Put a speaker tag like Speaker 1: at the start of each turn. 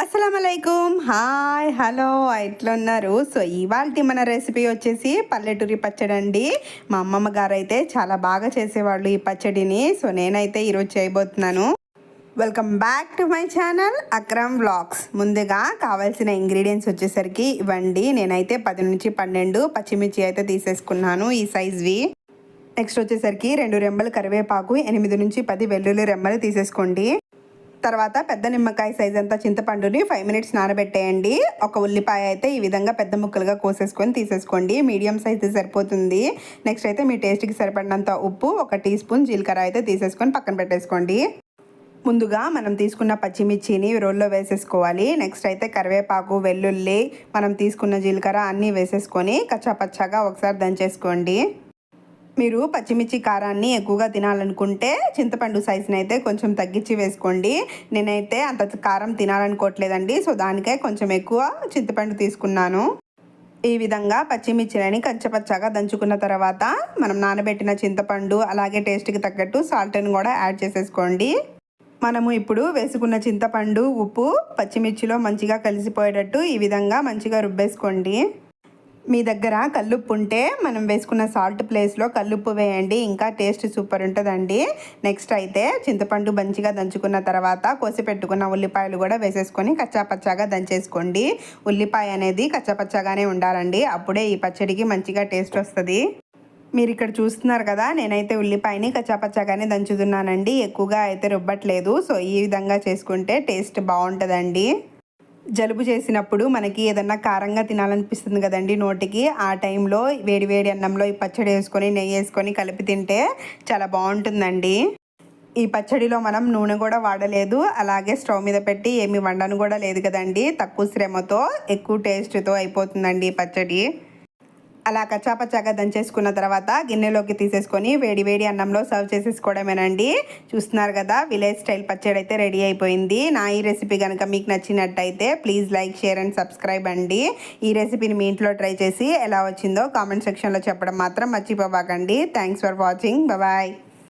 Speaker 1: అస్సలం hi hello ఎట్లా ఉన్నారు సో ఇవాళ మన రెసిపీ వచ్చేసి పల్లెటూరి పచ్చడి అండి మా అమ్మమ్మ గారు అయితే చాలా బాగా చేసేవాళ్ళు ఈ పచ్చడిని. సో నేనైతే ఈరోజు చేయబోతున్నాను. Welcome back to my channel Akram vlogs. ముందుగా కావాల్సిన ఇంగ్రీడియంట్స్ వచ్చేసరికి ఇవ్వండి. నేనైతే పది నుంచి పన్నెండు పచ్చిమిర్చి అయితే తీసేసుకున్నాను ఈ సైజ్వి. నెక్స్ట్ వచ్చేసరికి రెండు రెమ్మలు కరివేపాకు ఎనిమిది నుంచి పది వెల్లుల్లి రెమ్మలు తీసేసుకోండి. తర్వాత పెద్ద నిమ్మకాయ సైజ్ అంతా చింతపండుని ఫైవ్ మినిట్స్ నానబెట్టేయండి. ఒక ఉల్లిపాయ అయితే ఈ విధంగా పెద్ద ముక్కలుగా కోసేసుకొని తీసేసుకోండి. మీడియం సైజ్ సరిపోతుంది. నెక్స్ట్ అయితే మీ టేస్ట్కి సరిపడినంత ఉప్పు ఒక టీ స్పూన్ జీలకర్ర అయితే తీసేసుకొని పక్కన పెట్టేసుకోండి. ముందుగా మనం తీసుకున్న పచ్చిమిర్చిని రోల్లో వేసేసుకోవాలి. నెక్స్ట్ అయితే కరివేపాకు వెల్లుల్లి మనం తీసుకున్న జీలకర్ర అన్నీ వేసేసుకొని కచ్చాపచ్చాగా ఒకసారి దంచేసుకోండి. మీరు పచ్చిమిర్చి కారాన్ని ఎక్కువగా తినాలనుకుంటే చింతపండు సైజుని అయితే కొంచెం తగ్గించి వేసుకోండి. నేనైతే అంత కారం తినాలనుకోవట్లేదండి. సో దానికే కొంచెం ఎక్కువ చింతపండు తీసుకున్నాను. ఈ విధంగా పచ్చిమిర్చిలని కచ్చపచ్చగా దంచుకున్న తర్వాత మనం నానబెట్టిన చింతపండు అలాగే టేస్ట్కి తగ్గట్టు సాల్ట్ని కూడా యాడ్ చేసేసుకోండి. మనము ఇప్పుడు వేసుకున్న చింతపండు ఉప్పు పచ్చిమిర్చిలో మంచిగా కలిసిపోయేటట్టు ఈ విధంగా మంచిగా రుబ్బేసుకోండి. మీ దగ్గర కల్లుప్పు ఉంటే మనం వేసుకున్న సాల్ట్ ప్లేస్లో కల్లుప్పు వేయండి. ఇంకా టేస్ట్ సూపర్ ఉంటుందండి. నెక్స్ట్ అయితే చింతపండు మంచిగా దంచుకున్న తర్వాత కోసి పెట్టుకున్న ఉల్లిపాయలు కూడా వేసేసుకొని కచ్చాపచ్చాగా దంచేసుకోండి. ఉల్లిపాయ అనేది కచ్చాపచ్చాగానే ఉండాలండి. అప్పుడే ఈ పచ్చడికి మంచిగా టేస్ట్ వస్తుంది. మీరు ఇక్కడ చూస్తున్నారు కదా నేనైతే ఉల్లిపాయని కచ్చాపచ్చాగానే దంచుతున్నానండి. ఎక్కువగా అయితే రుబ్బట్లేదు. సో ఈ విధంగా చేసుకుంటే టేస్ట్ బాగుంటుందండి. జలుబు చేసినప్పుడు మనకి ఏదన్నా కారంగా తినాలనిపిస్తుంది కదండి నోటికి ఆ టైంలో వేడి వేడి అన్నంలో ఈ పచ్చడి వేసుకొని నెయ్యి వేసుకొని కలిపి తింటే చాలా బాగుంటుందండి. ఈ పచ్చడిలో మనం నూనె కూడా వాడలేదు అలాగే స్టవ్ మీద పెట్టి ఏమి వండను కూడా లేదు కదండి. తక్కువ శ్రమతో ఎక్కువ టేస్ట్తో అయిపోతుందండి ఈ పచ్చడి. అలా కచ్చాపచ్చాగా దంచేసుకున్న తర్వాత గిన్నెలోకి తీసేసుకొని వేడి వేడి అన్నంలో సర్వ్ చేసేసుకోవడమేనండి. చూస్తున్నారు కదా విలేజ్ స్టైల్ పచ్చడి అయితే రెడీ అయిపోయింది. నా ఈ రెసిపీ కనుక మీకు నచ్చినట్టయితే please like share and subscribe అండి. ఈ రెసిపీని మీ ఇంట్లో ట్రై చేసి ఎలా వచ్చిందో కామెంట్ సెక్షన్లో చెప్పడం మాత్రం మర్చిపోబాకండి. Thanks for watching. బాయ్.